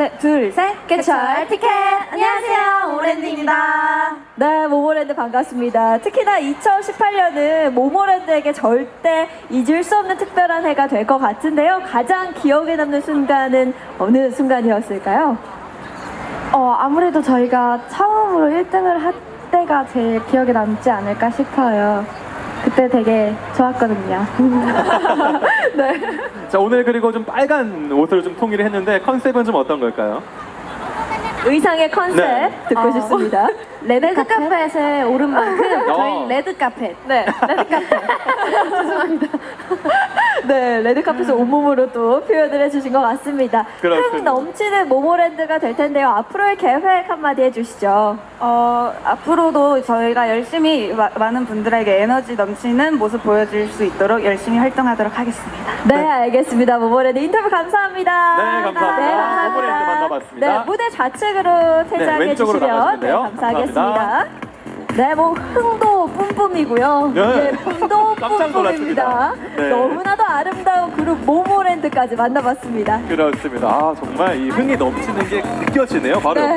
네, 둘, 셋. 개철 티켓. 안녕하세요. 오랜드입니다. 네, 모모랜드 반갑습니다. 특히나 2018년은 모모랜드에게 절대 잊을 수 없는 특별한 해가 될 것 같은데요. 가장 기억에 남는 순간은 어느 순간이었을까요? 어, 아무래도 저희가 처음으로 1등을 할 때가 제일 기억에 남지 않을까 싶어요. 그때 되게 좋았거든요. 네. 자, 오늘 그리고 좀 빨간 옷으로 좀 통일을 했는데 컨셉은 좀 어떤 걸까요? 의상의 컨셉 네. 듣고 어. 싶습니다. 레드 카펫에 오른 만큼 어. 저희 레드 카펫. 네, 레드 카펫. 네, 레드 카펫을 온몸으로 또 표현을 해주신 것 같습니다. 그렇군요. 흥 넘치는 모모랜드가 될 텐데요. 앞으로의 계획 한마디 해주시죠. 어, 앞으로도 저희가 열심히 마- 많은 분들에게 에너지 넘치는 모습 보여줄 수 있도록 열심히 활동하도록 하겠습니다. 네, 알겠습니다. 모모랜드 인터뷰 감사합니다. 네, 감사합니다. 모모랜드 만나봤습니다. 네, 무대 좌측으로 퇴장해 왼쪽으로 주시면 나가시면 네, 돼요. 감사하겠습니다. 감사합니다. 네, 뭐 흥도 뿜뿜이고요. 네. 네, 흥도 깜짝. 뿜뿜입니다. 네. 너무나도 아름다운 그룹 모모랜드까지 만나봤습니다. 그렇습니다. 아, 정말 이 흥이 넘치는 게 느껴지네요. 바로 네. 옆에